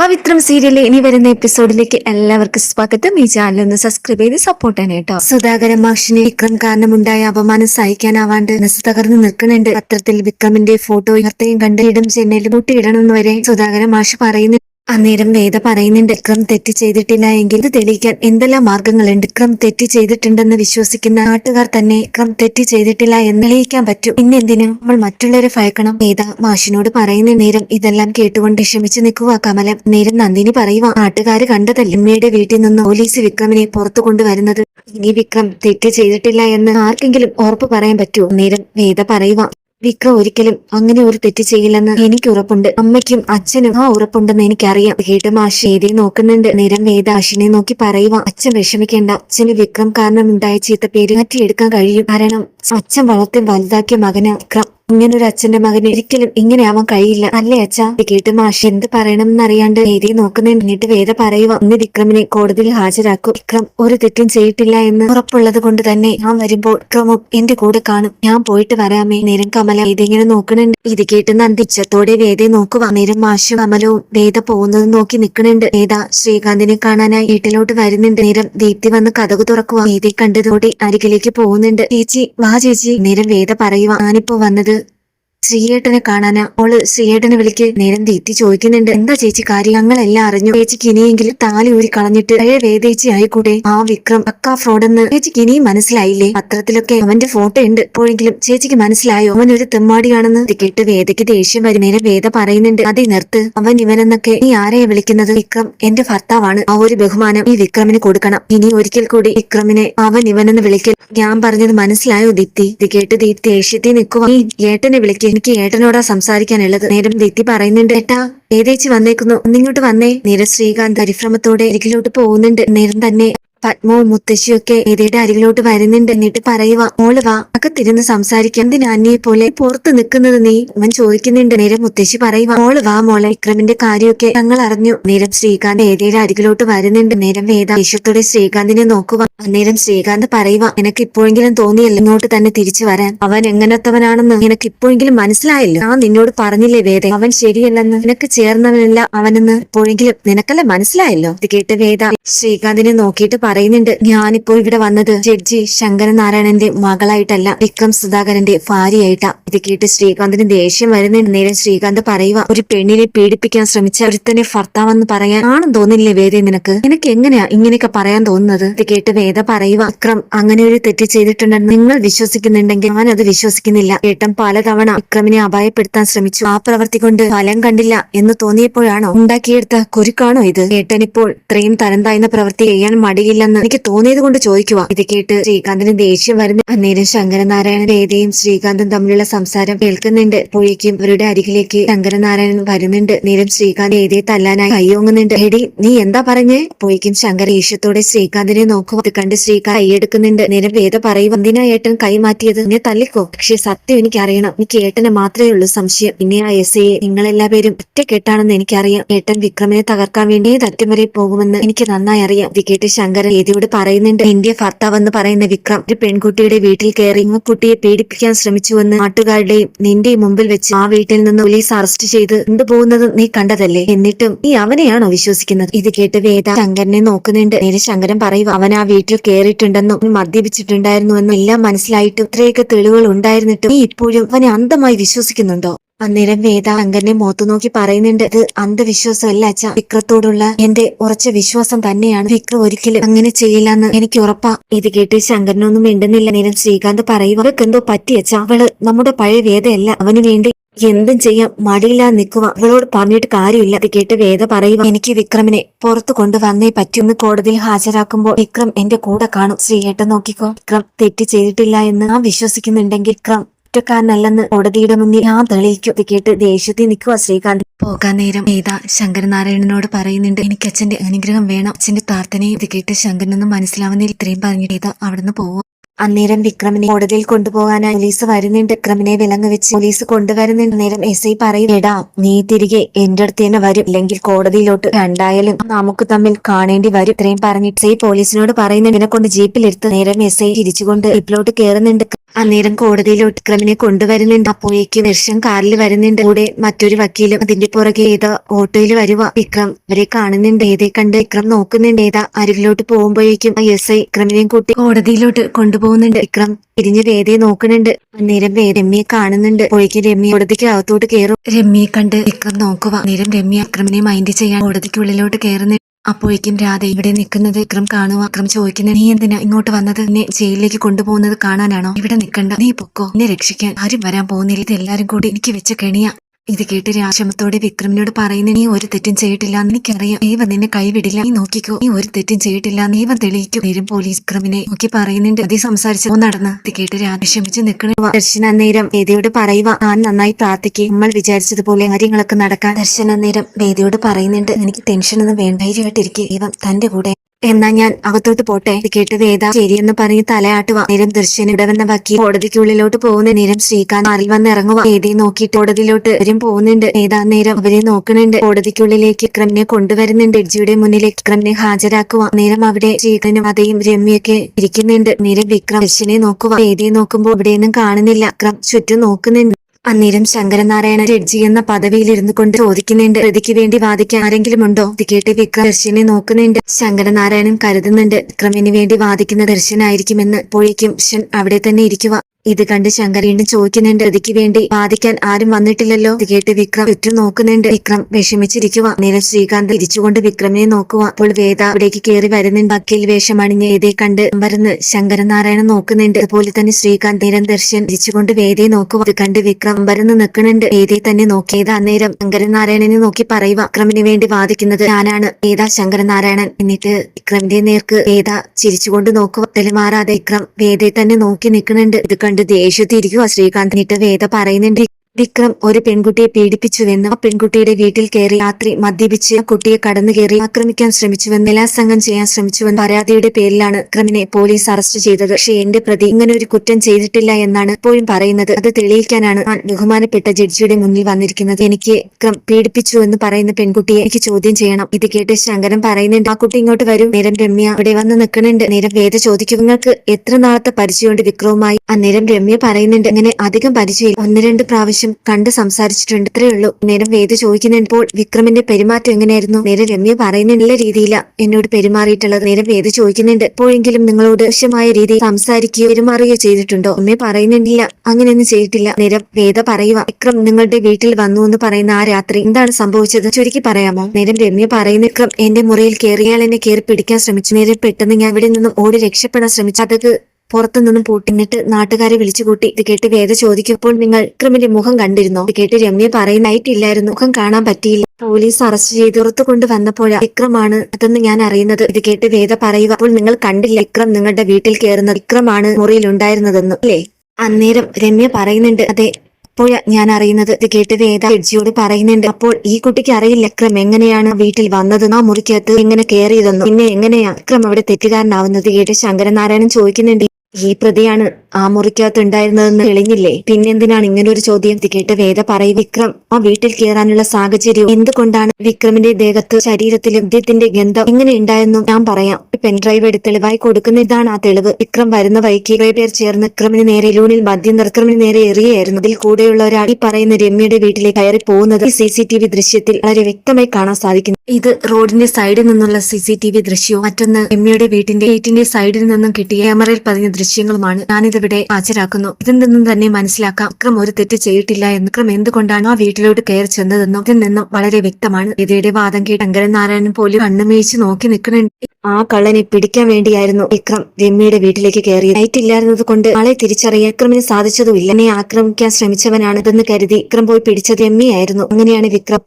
പവിത്രം സീരിയലിലെ ഇനി വരുന്ന എപ്പിസോഡിലേക്ക് എല്ലാവർക്കും സ്വാഗതം. ഈ ചാനൽ ഒന്ന് സബ്സ്ക്രൈബ് ചെയ്ത് സപ്പോർട്ട് ചെയ്യണം കേട്ടോ സുധാകരൻ മാഷിന് വിക്രം കാരണമുണ്ടായ അപമാനം സഹിക്കാനാവാണ്ട് മനസ്സ് തകർന്ന് നിൽക്കുന്നുണ്ട്. പത്രത്തിൽ വിക്രമിന്റെ ഫോട്ടോ ഉയർത്തുകയും കണ്ട് ഇടം ചെന്നൈയിൽ മുട്ടിയിടണമെന്ന് വരെ സുധാകരൻ മാഷ് പറയുന്നു. അന്നേരം വേദ പറയുന്നുണ്ട് ക്രം തെറ്റ് ചെയ്തിട്ടില്ല എങ്കിൽ ഇത് തെളിയിക്കാൻ എന്തെല്ലാം മാർഗങ്ങളുണ്ട്? ക്രം തെറ്റ് ചെയ്തിട്ടുണ്ടെന്ന് വിശ്വസിക്കുന്ന നാട്ടുകാർ തന്നെ ക്രം തെറ്റ് ചെയ്തിട്ടില്ല എന്ന് തെളിയിക്കാൻ പറ്റും. പിന്നെന്തിനു നമ്മൾ മറ്റുള്ളവരെ ഭയക്കണം. വേദ മാഷിനോട് പറയുന്ന നേരം ഇതെല്ലാം കേട്ടുകൊണ്ട് വിഷമിച്ച് നിൽക്കുക കമലം. നേരം നന്ദിനി പറയുക നാട്ടുകാര് കണ്ടതല്ല ഉമ്മയുടെ വീട്ടിൽ നിന്ന് പോലീസ് വിക്രമിനെ പുറത്തു കൊണ്ടുവരുന്നത്? ഇനി വിക്രം തെറ്റ് ചെയ്തിട്ടില്ല എന്ന് ആർക്കെങ്കിലും ഉറപ്പ് പറയാൻ പറ്റുമോ? നേരം വേദ പറയുക വിക്രം ഒരിക്കലും അങ്ങനെ ഒരു തെറ്റ് ചെയ്യില്ലെന്ന് എനിക്ക് ഉറപ്പുണ്ട്. അമ്മയ്ക്കും അച്ഛനും ആ ഉറപ്പുണ്ടെന്ന് എനിക്കറിയാം. കേട്ട് മാഷി ഏതേ നോക്കുന്നുണ്ട്. നിരം വേദ അശ്വിനെ നോക്കി പറയുക അച്ഛൻ വിഷമിക്കേണ്ട. അച്ഛന് വിക്രം കാരണം ഉണ്ടായ ചീത്ത പേര് മാറ്റിയെടുക്കാൻ കഴിയും. കാരണം അച്ഛൻ വളർത്തി വലുതാക്കിയ മകന് വിക്രം ഇങ്ങനൊരു അച്ഛന്റെ മകൻ ഒരിക്കലും ഇങ്ങനെ ആവാൻ കഴിയില്ല. അല്ലേ അച്ഛ? കേട്ട് മാഷി എന്ത് പറയണമെന്ന് അറിയാണ്ട് വേദി നോക്കുന്നതിന് എന്നിട്ട് വേദ പറയുക ഇന്ന് വിക്രമിനെ കോടതിയിൽ ഹാജരാക്കും. വിക്രം ഒരു തെറ്റും ചെയ്തിട്ടില്ല എന്ന് ഉറപ്പുള്ളത് കൊണ്ട് തന്നെ ഞാൻ വരുമ്പോൾ വിക്രമും എന്റെ കൂടെ കാണും. ഞാൻ പോയിട്ട് വരാമേ. നേരം കമല ഇതിങ്ങനെ ഇങ്ങനെ നോക്കുന്നുണ്ട്? ഇത് കേട്ട് നന്ദിച്ചത്തോടെ വേദയെ നോക്കുക നേരം മാഷും കമലവും വേദ പോകുന്നത് നോക്കി നിൽക്കണുണ്ട് വേദ ശ്രീകാന്തിനെ കാണാനായി വീട്ടിലോട്ട് വരുന്നുണ്ട്. നേരം ദീപ്തി വന്ന് കഥകു തുറക്കുക വേദയെ കണ്ടതോടെ അരികിലേക്ക് പോകുന്നുണ്ട്. ചേച്ചി വാ ചേച്ചി. നേരം വേദ പറയുക ഞാനിപ്പോ വന്നത് ശ്രീയേട്ടനെ കാണാൻ അവൾ ശ്രീയേട്ടനെ വിളിക്ക് നേരം തെറ്റി ചോദിക്കുന്നുണ്ട്. എന്താ ചേച്ചി കാര്യം? ഞങ്ങളെല്ലാം അറിഞ്ഞു. ചേച്ചിക്ക് ഇനിയെങ്കിലും താലി ഊരി കളഞ്ഞിട്ട് പഴയ വേദേച്ചി ആയിക്കൂടെ ആ വിക്രം പക്കാ ഫ്രോഡെന്ന് ചേച്ചിക്ക് ഇനിയും മനസ്സിലായില്ലേ? പത്രത്തിലൊക്കെ അവന്റെ ഫോട്ടോ ഉണ്ട്. ഇപ്പോഴെങ്കിലും ചേച്ചിക്ക് മനസ്സിലായോ? അവൻ ഒരു തെമ്മാടിയാണെന്ന് കേട്ട് വേദയ്ക്ക് ദേഷ്യം വരും. നേരം വേദ പറയുന്നുണ്ട് അതേ നിർത്ത്. അവൻ ഇവനെന്നൊക്കെ നീ ആരെയെ വിളിക്കുന്നത്? വിക്രം എന്റെ ഭർത്താവാണ്. ആ ഒരു ബഹുമാനം ഈ വിക്രമിന് കൊടുക്കണം. ഇനി ഒരിക്കൽ കൂടി വിക്രമിനെ അവൻ ഇവനെന്ന് വിളിക്കൽ. ഞാൻ പറഞ്ഞത് മനസ്സിലായോ ദീപ്തി? ഇത് കേട്ട് ദീപ്തി ദേഷ്യത്തിൽ നിൽക്കുക നീ ഏട്ടനെ വിളിക്ക്. എനിക്ക് ഏട്ടനോടാ സംസാരിക്കാനുള്ളത്. നേരം ദീപ്തി പറയുന്നുണ്ട്. ഏട്ടാ ഏതേച്ചി വന്നേക്കുന്നു? ഒന്നിങ്ങോട്ട് വന്നേ. നേരം ശ്രീകാന്ത് പരിഭ്രമത്തോടെ അരികിലോട്ട് പോകുന്നുണ്ട്. നേരം തന്നെ പത്മവും മുത്തശ്ശിയൊക്കെ ഏതയുടെ അരികിലോട്ട് വരുന്നുണ്ട്. എന്നിട്ട് പറയുക മോൾ വാ. അകത്തിരുന്ന് സംസാരിക്കാൻ അന്യെ പോലെ പുറത്ത് നിൽക്കുന്നത് നീ? അവൻ ചോദിക്കുന്നുണ്ട്. നേരം മുത്തശ്ശി പറയുക മോൾ വാ മോളെ. വിക്രമിന്റെ കാര്യമൊക്കെ ഞങ്ങൾ അറിഞ്ഞു. നേരം ശ്രീകാന്ത് ഏതയുടെ അരികിലോട്ട് വരുന്നുണ്ട്. നേരം വേദ ദേഷ്യത്തോടെ ശ്രീകാന്തിനെ നോക്കുക. അന്നേരം ശ്രീകാന്ത് പറയുക എനിക്ക് ഇപ്പോഴെങ്കിലും തോന്നിയല്ലോ ഇങ്ങോട്ട് തന്നെ തിരിച്ചു വരാൻ. അവൻ എങ്ങനത്തവനാണെന്ന് നിനക്ക് ഇപ്പോഴെങ്കിലും മനസ്സിലായല്ലോ. ഞാൻ നിന്നോട് പറഞ്ഞില്ലേ വേദ? അവൻ ശരിയല്ലെന്ന് നിനക്ക് ചേർന്നവനല്ല അവനെന്ന് ഇപ്പോഴെങ്കിലും നിനക്കല്ല മനസ്സിലായല്ലോ? ഇത് കേട്ട് വേദ ശ്രീകാന്തിനെ നോക്കിയിട്ട് പറയുന്നുണ്ട് ഞാനിപ്പോ ഇവിടെ വന്നത് ജഡ്ജി ശങ്കരനാരായണന്റെ മകളായിട്ടല്ല. വിക്രം സുധാകരന്റെ ഭാര്യയായിട്ട. ഇത് കേട്ട് ശ്രീകാന്തിന് ദേഷ്യം വരുന്നുണ്ട്. നേരം ശ്രീകാന്ത് പറയുക ഒരു പെണ്ണിനെ പീഡിപ്പിക്കാൻ ശ്രമിച്ച ഒരുത്തനെ ഭർത്താവെന്ന് പറയാൻ ആണെന്ന് തോന്നില്ലേ വേദ നിനക്ക്? നിനക്ക് എങ്ങനെയാ ഇങ്ങനെയൊക്കെ പറയാൻ തോന്നുന്നത്? ഇത് കേട്ട് വേദ പറയുക വിക്രം അങ്ങനെ ഒരു തെറ്റ് ചെയ്തിട്ടുണ്ടെന്ന് നിങ്ങൾ വിശ്വസിക്കുന്നുണ്ടെങ്കിൽ ഞാൻ അത് വിശ്വസിക്കുന്നില്ല. ഏട്ടൻ പലതവണ വിക്രമിനെ അപായപ്പെടുത്താൻ ശ്രമിച്ചു. ആ പ്രവൃത്തി കൊണ്ട് ഫലം കണ്ടില്ല എന്ന് തോന്നിയപ്പോഴാണോ ഉണ്ടാക്കിയെടുത്ത കുരുക്കാണോ ഇത്? ഏട്ടൻ ഇപ്പോൾ ഇത്രയും തരം പ്രവൃത്തി ചെയ്യാൻ മടിയില്ലെന്ന് എനിക്ക് തോന്നിയത് കൊണ്ട് ചോദിക്കുക. ഇത് കേട്ട് ശ്രീകാന്തിന് ദേഷ്യം വരുന്ന. അന്നേരം ശങ്കരനാരായണൻ വേദയും ശ്രീകാന്തും തമ്മിലുള്ള സംസാരം കേൾക്കുന്നുണ്ട്. പോയിക്കും അവരുടെ അരികിലേക്ക് ശങ്കരനാരായണൻ വരുന്നുണ്ട്. നേരം ശ്രീകാന്ത് വേദയെ തല്ലാനായി കയ്യോങ്ങുന്നുണ്ട് എടി നീ എന്താ പറഞ്ഞേ? പോയിക്കും ശങ്കര ഈശ്വത്തോടെ ശ്രീകാന്തിനെ നോക്കും. അത് കണ്ട് ശ്രീകാന്ത് കൈയെടുക്കുന്നുണ്ട് നേരം വേദ പറയും എന്തിനാ ഏട്ടൻ കൈ മാറ്റിയത്? എന്നെ തല്ലിക്കോ. പക്ഷെ സത്യം എനിക്കറിയണം. എനിക്ക് ഏട്ടനെ മാത്രമേ ഉള്ളൂ സംശയം. പിന്നെ ആ എസ് ഐ നിങ്ങളെല്ലാ പേരും ഒറ്റക്കെട്ടാണെന്ന് എനിക്കറിയാം. ഏട്ടൻ വിക്രമിനെ തകർക്കാൻ വേണ്ടി തത്യം വരെ പോകുമെന്ന് എനിക്ക് നന്നായി അറിയാം. ഇത് കേട്ട് ശങ്കരൻ വേദിയോട് പറയുന്നുണ്ട് എന്റെ ഭർത്താവെന്ന് പറയുന്ന വിക്രം ഒരു പെൺകുട്ടിയുടെ വീട്ടിൽ കയറി ആ കുട്ടിയെ പീഡിപ്പിക്കാൻ ശ്രമിച്ചുവെന്ന് നാട്ടുകാരുടെയും നിന്റെയും മുമ്പിൽ വെച്ച് ആ വീട്ടിൽ നിന്ന് പോലീസ് അറസ്റ്റ് ചെയ്ത് കൊണ്ടുപോകുന്നത് നീ കണ്ടതല്ലേ? എന്നിട്ടും നീ അവനെയാണോ വിശ്വസിക്കുന്നത്? ഇത് കേട്ട് വേദ ശങ്കരനെ നോക്കുന്നുണ്ട്. നേരെ ശങ്കരൻ പറയുക അവൻ ആ വീട്ടിൽ കയറിയിട്ടുണ്ടെന്നും മദ്യപിച്ചിട്ടുണ്ടായിരുന്നുവെന്നും എല്ലാം മനസ്സിലായിട്ടും ഇത്രയൊക്കെ തെളിവുകൾ ഉണ്ടായിരുന്നിട്ടും നീ ഇപ്പോഴും അവനെ അന്ധമായി വിശ്വസിക്കുന്നുണ്ടോ? അന്നേരം വേദ ശങ്കരനെ മോത്തു നോക്കി പറയുന്നുണ്ട് ഇത് അന്ധവിശ്വാസമല്ല അച്ഛ. വിക്രത്തോടുള്ള എന്റെ ഉറച്ച വിശ്വാസം തന്നെയാണ്. വിക്ര ഒരിക്കലും അങ്ങനെ ചെയ്യില്ലെന്ന് എനിക്ക് ഉറപ്പാ. ഇത് കേട്ട് ശങ്കരനൊന്നും മിണ്ടുന്നില്ല. നേരം ശ്രീകാന്ത് പറയുക അവൾക്ക് എന്തോ പറ്റി അച്ഛ. അവൾ നമ്മുടെ പഴയ വേദയല്ല. അവന് വേണ്ടി എന്തും ചെയ്യാം. മടിയില്ലാതെ നിൽക്കുക. അവളോട് പറഞ്ഞിട്ട് കാര്യമില്ല. അത് കേട്ട് വേദ പറയുക എനിക്ക് വിക്രമിനെ പുറത്തു കൊണ്ടുവന്നേ പറ്റുമെന്ന് കോടതിയിൽ ഹാജരാക്കുമ്പോൾ വിക്രം എന്റെ കൂടെ കാണും. ശ്രീയേട്ടൻ നോക്കിക്കോ. വിക്രം തെറ്റ് ചെയ്തിട്ടില്ല എന്ന് ആ വിശ്വസിക്കുന്നുണ്ടെങ്കിൽ വിക്രം കുറ്റക്കാരനല്ലെന്ന് കോടതിയുടെ മുന്നിൽ ഞാൻ തെളിയിക്കും കേട്ട് ദേഷ്യത്തിൽ നിൽക്കുക ശ്രീകാന്ത്. പോകാൻ നേരം ഏതാ? ശങ്കരനാരായണനോട് പറയുന്നുണ്ട് എനിക്ക് അച്ഛന്റെ അനുഗ്രഹം വേണം. അച്ഛന്റെ പ്രാർത്ഥനയും ഇത് കേട്ട് ശങ്കരനൊന്നും മനസ്സിലാവുന്ന ഇത്രയും പറഞ്ഞിട്ട് ഏതാ? അവിടുന്ന് പോവും? അന്നേരം വിക്രമിനെ കോടതിയിൽ കൊണ്ടുപോകാനായി പോലീസ് വരുന്നുണ്ട്. വിക്രമിനെ വിലങ്ങ് വെച്ച് പോലീസ് കൊണ്ടുവരുന്നുണ്ട്. നേരം എസ് ഐ പറയും എടാ നീ തിരികെ എന്റെ അടുത്ത് തന്നെ വരും. അല്ലെങ്കിൽ കോടതിയിലോട്ട് രണ്ടായാലും നമുക്ക് തമ്മിൽ കാണേണ്ടി വരും. ഇത്രയും പറഞ്ഞിട്ട് പോലീസിനോട് പറയുന്നുണ്ട് ഇതിനെ കൊണ്ട് ജീപ്പിലെടുത്ത്. നേരം എസ് ഐ തിരിച്ചുകൊണ്ട് ജീപ്പിലോട്ട് കയറുന്നുണ്ട്. അന്നേരം കോടതിയിൽ ഉത്ക്രമിനെ കൊണ്ടുവരുന്നുണ്ട്. അപ്പോഴേക്കും വർഷം കാറിൽ വരുന്നുണ്ട്. കൂടെ മറ്റൊരു വക്കീലും അതിന്റെ പുറകെ ഏതാ ഓട്ടോയിൽ വരുക വിക്രം അവരെ കാണുന്നുണ്ട്. ഏതേ കണ്ട് വിക്രം നോക്കുന്നുണ്ട്. ഏതാ അരികിലോട്ട് പോകുമ്പോഴേക്കും എസ് ഐ വിക്രമിനെയും കൂട്ടി കോടതിയിലോട്ട് കൊണ്ടുപോകുന്നുണ്ട്. വിക്രം തിരിഞ്ഞ് വേദയെ നോക്കുന്നുണ്ട്. അന്നേരം രമ്യയെ കാണുന്നുണ്ട്. പോയിക്ക് രമ്യ കോടതിക്ക് അകത്തോട്ട് കയറും. രമ്യയെ കണ്ട് വിക്രം നോക്കുക അന്നേരം രമ്യ വിക്രമിനെ മൈൻഡ് ചെയ്യാൻ കോടതിക്കുള്ളിലോട്ട് കയറുന്നു. അപ്പോഴേക്കും രാധ ഇവിടെ നിൽക്കുന്നത് വിക്രം കാണുക വിക്രം ചോദിക്കുന്ന നീ എന്തിനാ ഇങ്ങോട്ട് വന്നത്? എന്നെ ജയിലിലേക്ക് കൊണ്ടുപോകുന്നത് കാണാനാണോ? ഇവിടെ നിൽക്കണ്ട. നീ പൊക്കോ. എന്നെ രക്ഷിക്കാൻ ആരും വരാൻ പോകുന്നില്ല. ഇത് എല്ലാരും കൂടി എനിക്ക് വെച്ച കെണിയ. ഇത് കേട്ട് രാശമത്തോടെ വിക്രമിനോട് പറയുന്ന നീ ഒരു തെറ്റും ചെയ്തിട്ടില്ല. എനിക്കറിയാം. ദൈവം നിന്നെ കൈവിടില്ല. നീ നോക്കിക്കോ. നീ ഒരു തെറ്റും ചെയ്തിട്ടില്ല. ദൈവം തെളിയിക്കും. നേരം പോലീസ് വിക്രമിനെ നോക്കി പറയുന്നുണ്ട്. അതി സംസാരിച്ചു നടന്ന്. ഇത് കേട്ട് രാക്ഷമിച്ച് നിൽക്കണ ദർശന നേരം വേദിയോട് പറയുക ഞാൻ നന്നായി പ്രാർത്ഥിക്കും. നമ്മൾ വിചാരിച്ചതുപോലെ കാര്യങ്ങളൊക്കെ നടക്കാൻ. ദർശന നേരം വേദിയോട് പറയുന്നുണ്ട് എനിക്ക് ടെൻഷനൊന്നും വേണ്ട. ധൈര്യമായിട്ടിരിക്കും. ദൈവം തന്റെ കൂടെ എന്നാ ഞാൻ അകത്തോട്ട് പോട്ടെ? കേട്ടത് ഏതാ? ശരിയെന്ന് പറഞ്ഞ് തലയാട്ടുക. നേരം ദൃശ്യൻ ഇവിടെ വന്ന കോടതിക്കുള്ളിലോട്ട് പോകുന്ന നേരം ശ്രീകാന്ത് മാറിൽ വന്ന് ഇറങ്ങുക. ഏതേ നോക്കിയിട്ട് കോടതിയിലോട്ട് അവരും പോകുന്നുണ്ട്. ഏതാ നേരം? അവരെ നോക്കണുണ്ട് കോടതിക്കുള്ളിലേക്ക് വിക്രമിനെ കൊണ്ടുവരുന്നുണ്ട്. ജഡ്ജിയുടെ മുന്നിലേക്ക് വിക്രമിനെ ഹാജരാക്കുക. നേരം അവിടെ ശ്രീകാനും അതയും രമ്യൊക്കെ ഇരിക്കുന്നുണ്ട്. നേരം വിക്രം ദർശനെ നോക്കുക. ഏതേ നോക്കുമ്പോൾ ഇവിടെയൊന്നും കാണുന്നില്ല. വിക്രം ചുറ്റും നോക്കുന്നുണ്ട്. അന്നേരം ശങ്കരനാരായണ ജഡ്ജി എന്ന പദവിയിൽ ഇരുന്നു കൊണ്ട് ചോദിക്കുന്നുണ്ട് പ്രതിക്ക് വേണ്ടി വാദിക്കാൻ ആരെങ്കിലും ഉണ്ടോ? ഇത് കേട്ട് വിക്രം ദർശനെ നോക്കുന്നുണ്ട്. ശങ്കരനാരായണൻ കരുതുന്നുണ്ട് വിക്രമിന് വേണ്ടി വാദിക്കുന്ന ദർശനായിരിക്കുമെന്ന്. ഇപ്പോഴേക്കും ദർശൻ അവിടെ തന്നെ ഇരിക്കുക ഇത് കണ്ട് ശങ്കർ വീണ്ടും ചോദിക്കുന്നുണ്ട് പ്രതിക്ക് വേണ്ടി ബാധിക്കാൻ ആരും വന്നിട്ടില്ലല്ലോ? ഇത് കേട്ട് വിക്രം ചുറ്റും നോക്കുന്നുണ്ട്. വിക്രം വിഷമിച്ചിരിക്കുക നേരം ശ്രീകാന്ത് തിരിച്ചുകൊണ്ട് വിക്രമിനെ നോക്കുക അപ്പോൾ വേദ അവിടേക്ക് കയറി വരുന്നുണ്ട്. വക്കീൽ വേഷം അണിഞ്ഞ് ഏതേ കണ്ട് വരുന്ന് ശങ്കരനാരായണൻ നോക്കുന്നുണ്ട്. അതുപോലെ തന്നെ ശ്രീകാന്ത് നേരം ദർശൻ തിരിച്ചുകൊണ്ട് വേദയെ നോക്കുക ഇത് കണ്ട് വിക്രം വരുന്ന് നിൽക്കുന്നുണ്ട്. വേദയെ തന്നെ നോക്കിയത്. അന്നേരം ശങ്കരനാരായണനെ നോക്കി പറയുക വിക്രമിന് വേണ്ടി വാദിക്കുന്നത് ഞാനാണ്. വേദ ശങ്കരനാരായണൻ എന്നിട്ട് വിക്രമിന്റെ നേർക്ക് വേദ ചിരിച്ചുകൊണ്ട് നോക്കുക തെളിമാറാതെ വിക്രം വേദയെ തന്നെ നോക്കി നിൽക്കുന്നുണ്ട്. ഇത് കണ്ട് ദേഷ്യത്തിരിക്കുക ശ്രീകാന്ത്. എന്നിട്ട് വേദ പറയുന്നുണ്ട് വിക്രം ഒരു പെൺകുട്ടിയെ പീഡിപ്പിച്ചുവെന്ന് ആ പെൺകുട്ടിയുടെ വീട്ടിൽ കയറി രാത്രി മദ്യപിച്ച് ആ കുട്ടിയെ കടന്നു കയറി ആക്രമിക്കാൻ ശ്രമിച്ചുവെന്ന് ബലാത്സംഗം ചെയ്യാൻ ശ്രമിച്ചുവെന്ന് പരാതിയുടെ പേരിലാണ് വിക്രമിനെ പോലീസ് അറസ്റ്റ് ചെയ്തത്. പക്ഷേ എന്റെ പ്രതി ഇങ്ങനെ ഒരു കുറ്റം ചെയ്തിട്ടില്ല എന്നാണ് ഇപ്പോഴും പറയുന്നത്. അത് തെളിയിക്കാനാണ് ഞാൻ ബഹുമാനപ്പെട്ട ജഡ്ജിയുടെ മുന്നിൽ വന്നിരിക്കുന്നത്. എനിക്ക് വിക്രം പീഡിപ്പിച്ചു എന്ന് പറയുന്ന പെൺകുട്ടിയെ എനിക്ക് ചോദ്യം ചെയ്യണം. ഇത് കേട്ട് ശങ്കരൻ പറയുന്നുണ്ട് ആ കുട്ടി ഇങ്ങോട്ട് വരും. നേരം രമ്യ അവിടെ വന്ന് നിൽക്കുന്നുണ്ട്. നേരം വേദ ചോദിക്കും. നിങ്ങൾക്ക് എത്ര നാളത്തെ പരിചയമുണ്ട് വിക്രവുമായി? അന്നേരം രമ്യ പറയുന്നുണ്ട് അങ്ങനെ അധികം പരിചയം ഒന്ന് രണ്ട് പ്രാവശ്യം കണ്ട് സംസാരിച്ചിട്ടുണ്ട്. ഇത്രേ ഉള്ളൂ. നേരം വേദ ചോദിക്കുന്നുണ്ട് ഇപ്പോൾ വിക്രമിന്റെ പെരുമാറ്റം എങ്ങനെയായിരുന്നു? നേരെ രമ്യ പറയുന്നില്ല രീതിയില എന്നോട് പെരുമാറിയിട്ടുള്ളത്. നേരം വേദ ചോദിക്കുന്നുണ്ട്. എപ്പോഴെങ്കിലും നിങ്ങളോട് ആവശ്യമായ രീതിയിൽ സംസാരിക്കുകയോ പെരുമാറുകയോ ചെയ്തിട്ടുണ്ടോ? അമ്മയെ പറയുന്നുണ്ടില്ല അങ്ങനെയൊന്നും ചെയ്തിട്ടില്ല. നേരം വേദ പറയുക വിക്രം നിങ്ങളുടെ വീട്ടിൽ വന്നു എന്ന് പറയുന്ന ആ രാത്രി എന്താണ് സംഭവിച്ചത്? ചുരുക്കി പറയാമോ? നേരം രമ്യ പറയുന്ന വിക്രം എന്റെ മുറിയിൽ കയറിയാൽ എന്നെ കയറി പിടിക്കാൻ ശ്രമിച്ചു. നേരെ പെട്ടെന്ന് ഞാൻ ഇവിടെ നിന്നും ഓടി രക്ഷപ്പെടാൻ ശ്രമിച്ചു. അതൊക്കെ പുറത്തുനിന്നും പൂട്ടിന്നിട്ട് നാട്ടുകാരെ വിളിച്ചു കൂട്ടി. ഇത് കേട്ട് വേദ ചോദിക്കുമ്പോൾ നിങ്ങൾ വിക്രമിന്റെ മുഖം കണ്ടിരുന്നോ? ഇത് കേട്ട് രമ്യ പറയുന്നതായിട്ടില്ലായിരുന്നു മുഖം കാണാൻ പറ്റിയില്ല. പോലീസ് അറസ്റ്റ് ചെയ്ത് പുറത്തു കൊണ്ടുവന്നപ്പോഴാ വിക്രമാണ് അതെന്ന് ഞാൻ അറിയുന്നത്. ഇത് കേട്ട് വേദ പറയുക അപ്പോൾ നിങ്ങൾ കണ്ടില്ല വിക്രം നിങ്ങളുടെ വീട്ടിൽ കയറുന്ന വിക്രമാണ് മുറിയിൽ ഉണ്ടായിരുന്നതെന്ന്. അല്ലേ? അന്നേരം രമ്യ പറയുന്നുണ്ട് അതെ അപ്പോഴാ ഞാൻ അറിയുന്നത്. ഇത് കേട്ട് വേദ ഹെഡ്ജിയോട് പറയുന്നുണ്ട് അപ്പോൾ ഈ കുട്ടിക്ക് അറിയില്ല വിക്രം എങ്ങനെയാണ് വീട്ടിൽ വന്നത് ആ മുറിക്കകത്ത് എങ്ങനെ കയറിയതെന്നും. പിന്നെ എങ്ങനെയാ വിക്രം അവിടെ തെറ്റുകാരനാവുന്നത്? കേട്ട് ശങ്കരനാരായണൻ ചോദിക്കുന്നുണ്ട് ഈ പ്രതിയാണ് ആ മുറിക്കകത്ത് ഉണ്ടായിരുന്നതെന്ന് തെളിഞ്ഞില്ലേ? പിന്നെന്തിനാണ് ഇങ്ങനെ ഒരു ചോദ്യം കേട്ട് വേദ പറയും വിക്രം ആ വീട്ടിൽ കയറാനുള്ള സാഹചര്യം എന്തുകൊണ്ടാണ് വിക്രമിന്റെ ദേഹത്ത് ശരീരത്തിലും ദ്യത്തിന്റെ ഗന്ധം എങ്ങനെ ഉണ്ടായെന്നും ഞാൻ പറയാം. പെൻ പെൻഡ്രൈവ് എടുത്ത് തെളിവായി കൊടുക്കുന്ന ഇതാണ് ആ തെളിവ്. വിക്രം വരുന്ന വഴിക്ക് കുറെ പേർ ചേർന്ന് വിക്രമിന് നേരെ ലൂണിൽ മദ്യം വിക്രമിന് നേരെ എറിയായിരുന്നു. അതിൽ കൂടെയുള്ള ഒരാൾ ഈ പറയുന്ന രമ്യയുടെ വീട്ടിലേക്ക് കയറി പോകുന്നത് സി സി ടി വി ദൃശ്യത്തിൽ വളരെ വ്യക്തമായി കാണാൻ സാധിക്കുന്നു. ഇത് റോഡിന്റെ സൈഡിൽ നിന്നുള്ള സി സി ടി വി ദൃശ്യവും മറ്റൊന്ന് രമ്യയുടെ വീട്ടിന്റെ ഗേറ്റിന്റെ സൈഡിൽ നിന്നും കിട്ടിയ ക്യാമറയിൽ പതിഞ്ഞ ദൃശ്യങ്ങളുമാണ് ഞാനിതിവിടെ ഹാജരാക്കുന്നു. ഇതിൽ നിന്നും തന്നെ മനസ്സിലാക്കാം വിക്രം ഒരു തെറ്റ് ചെയ്തിട്ടില്ല എന്ന്. വിക്രം എന്തുകൊണ്ടാണ് ആ വീട്ടിലോട്ട് കയറി ചെന്നതെന്നും ഇതിൽ നിന്നും വളരെ വ്യക്തമാണ്. ഇതിയുടെ വാദം കേട്ട് ശങ്കരൻ നാരായണൻ പോലും കണ്ണുമേയിച്ച് നോക്കി നിൽക്കുന്നുണ്ട്. ആ കള്ളനെ പിടിക്കാൻ വേണ്ടിയായിരുന്നു വിക്രം രമ്യയുടെ വീട്ടിലേക്ക് കയറിയത്. നൈറ്റ് ഇല്ലായിരുന്നത് കൊണ്ട് ആളെ തിരിച്ചറിയാൻ വിക്രമിന് സാധിച്ചതുമില്ല. എന്നെ ആക്രമിക്കാൻ ശ്രമിച്ചവനാണിതെന്ന് കരുതി വിക്രം പോയി പിടിച്ചത് രമ്യയായിരുന്നു. അങ്ങനെയാണ് വിക്രം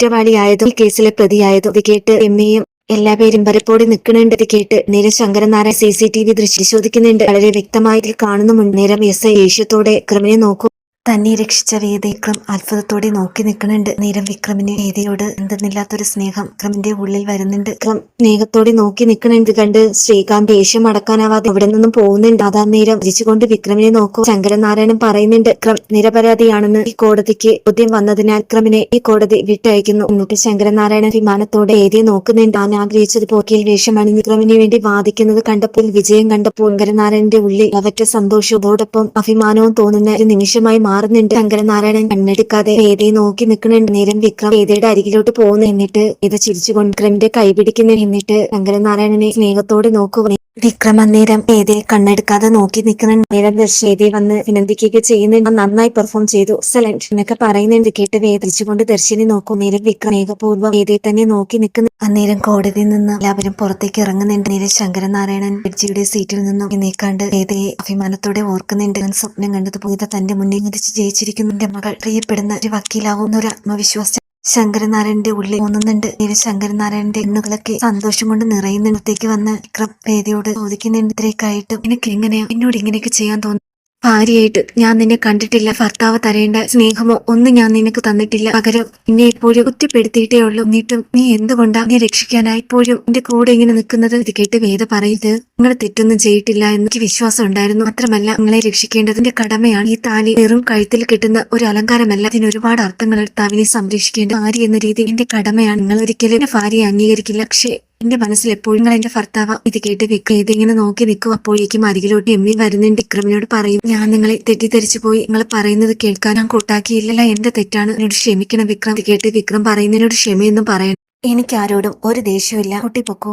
ഈ കേസിലെ പ്രതിയായതും. ഇത് കേട്ട് രമ്യയും എല്ലാ പലപ്പോഴും നിൽക്കണേണ്ടത് കേട്ട് നേരെ ശങ്കരനാരായ സി സി ടി വി പരിശോധിക്കുന്നുണ്ട്. വളരെ വ്യക്തമായി കാണുന്നുമുണ്ട്. നേരം എസ് ഐ ദേഷ്യത്തോടെ വിക്രമിനെ നോക്കും തന്നെ രക്ഷിച്ച വേദ വിക്രം അത്ഭുതത്തോടെ നോക്കി നിൽക്കുന്നുണ്ട്. നേരം വിക്രമിന് വേദയോട് എന്തെന്നില്ലാത്തൊരു സ്നേഹം വിക്രമിന്റെ ഉള്ളിൽ വരുന്നുണ്ട്. വിക്രം സ്നേഹത്തോടെ നോക്കി നിൽക്കുന്നുണ്ട്. കണ്ട് ശ്രീകാന്ത് ദേഷ്യം അടക്കാനാവാതെ അവിടെ നിന്നും പോകുന്നുണ്ട്. അതാ നേരം തിരിച്ചുകൊണ്ട് വിക്രമിനെ നോക്കും. ശങ്കരനാരായണൻ പറയുന്നുണ്ട് വിക്രം നിരപരാധിയാണെന്ന് ഈ കോടതിക്ക് ബോധ്യം വന്നതിനാൽ വിക്രമിനെ ഈ കോടതി വിട്ടയക്കുന്നു. എന്നിട്ട് ശങ്കരനാരായണൻ വിമാനത്തോടെ വേദിയെ നോക്കുന്നുണ്ട്. താൻ ആഗ്രഹിച്ചത് പോക്കിയിൽ വേഷമാണ് വിക്രമിന് വേണ്ടി വാദിക്കുന്നത് കണ്ടപ്പോൾ വിജയം കണ്ടപ്പോൾ ശങ്കരനാരായണന്റെ ഉള്ളിൽ അവറ്റ സന്തോഷവും അഭിമാനവും തോന്നുന്ന ഒരു നിമിഷമായി മാറുന്നുണ്ട്. ശങ്കരനാരായണൻ കണ്ണെടുക്കാതെ വേദയെ നോക്കി നിൽക്കുന്നുണ്ട്. നേരം വിക്രം വേദയുടെ അരികിലോട്ട് പോകുന്നു. എന്നിട്ട് ഇത് ചിരിച്ചുകൊണ്ട് വിക്രമിന്റെ കൈപിടിക്കുന്നു എന്നിട്ട് ശങ്കരനാരായണനെ സ്നേഹത്തോടെ നോക്കുക വിക്രം അന്നേരം ഏതേ കണ്ണെടുക്കാതെ നോക്കി നിൽക്കുന്ന നേരം ദർശേദയെ വന്ന് വിനന്ദിക്കുകയൊക്കെ ചെയ്യുന്നുണ്ട്. "ആ, നന്നായി പെർഫോം ചെയ്തു. എക്സലന്റ് എന്നൊക്കെ പറയുന്നുണ്ട്. കേട്ട് വേദിച്ചുകൊണ്ട് ദർശിനി നോക്കും. നേരം വിക്രം ഏകപൂർവം ഏതേ തന്നെ നോക്കി നിൽക്കുന്നു. അന്നേരം കോടതിയിൽ നിന്ന് എല്ലാവരും പുറത്തേക്ക് ഇറങ്ങുന്നുണ്ട്. നേരെ ശങ്കരനാരായണൻ ബിഡ്ജിയുടെ സീറ്റിൽ നിന്നും നീക്കാണ്ട് ഏതേ അഭിമാനത്തോടെ ഓർക്കുന്നുണ്ട്. സ്വപ്നം കണ്ടതുപോലെ തന്റെ മുന്നിൽ നിന്ന് ജയിച്ചിരിക്കുന്നു. എന്റെ മകൾ പ്രിയപ്പെടുന്ന ഒരു വക്കീലാവുന്ന ഒരു ആത്മവിശ്വാസം ശങ്കരനാരായണന്റെ ഉള്ളിൽ തോന്നുന്നുണ്ട്. ഇനി ശങ്കരനാരായണന്റെ എണ്ണുകളൊക്കെ സന്തോഷം കൊണ്ട് നിറയുന്നിടത്തേക്ക് വന്ന് വിക്രം വേദിയോട് ചോദിക്കുന്നുണ്ട് ഇത്രയൊക്കെയായിട്ടും എനിക്ക് എങ്ങനെയാ? എന്നോട് ഇങ്ങനെയൊക്കെ ചെയ്യാൻ തോന്നുന്നു. ഭാര്യയായിട്ട് ഞാൻ നിന്നെ കണ്ടിട്ടില്ല. ഭർത്താവ് തരേണ്ട സ്നേഹമോ ഒന്നും ഞാൻ നിനക്ക് തന്നിട്ടില്ല. പകരം നിന്നെ ഇപ്പോഴും കുറ്റപ്പെടുത്തിയിട്ടേ ഉള്ളൂ. എന്നിട്ടും നീ എന്തുകൊണ്ടാ നീ രക്ഷിക്കാനായി ഇപ്പോഴും എന്റെ കൂടെ ഇങ്ങനെ നിൽക്കുന്നത്? ഇത് കേട്ട് വേദ പറയുന്നത് നിങ്ങൾ തെറ്റൊന്നും ചെയ്തിട്ടില്ല എന്ന് എനിക്ക് വിശ്വാസം ഉണ്ടായിരുന്നു. മാത്രമല്ല നിങ്ങളെ രക്ഷിക്കേണ്ടതിന്റെ കടമയാണ് ഈ താലി. വെറും കഴുത്തിൽ കിട്ടുന്ന ഒരു അലങ്കാരമല്ല. അതിന് ഒരുപാട് അർത്ഥങ്ങൾ താവിനെ സംരക്ഷിക്കേണ്ട ഭാര്യ എന്ന രീതി എന്റെ കടമയാണ്. നിങ്ങൾ ഒരിക്കലും ഭാര്യയെ അംഗീകരിക്കില്ല. പക്ഷേ എന്റെ മനസ്സിൽ എപ്പോഴും എന്റെ ഭർത്താവ് ഇത് കേട്ട് വിക്രം ഇതിങ്ങനെ നോക്കി നിൽക്കും. അപ്പോഴേക്കും അരികിലോട്ട് എം വി വരുന്നുണ്ട്. വിക്രമിനോട് പറയും ഞാൻ നിങ്ങളെ തെറ്റിദ്ധരിച്ചു പോയി. നിങ്ങൾ പറയുന്നത് കേൾക്കാൻ ഞാൻ കൂട്ടാക്കിയില്ലല്ല. എന്റെ തെറ്റാണ്. എന്നോട് ക്ഷമിക്കണം വിക്രം. കേട്ട് വിക്രം പറയുന്നതിനോട് ക്ഷമയൊന്നും പറയണം എനിക്കാരോടും ഒരു ദേഷ്യമില്ല കുട്ടി പൊക്കോ.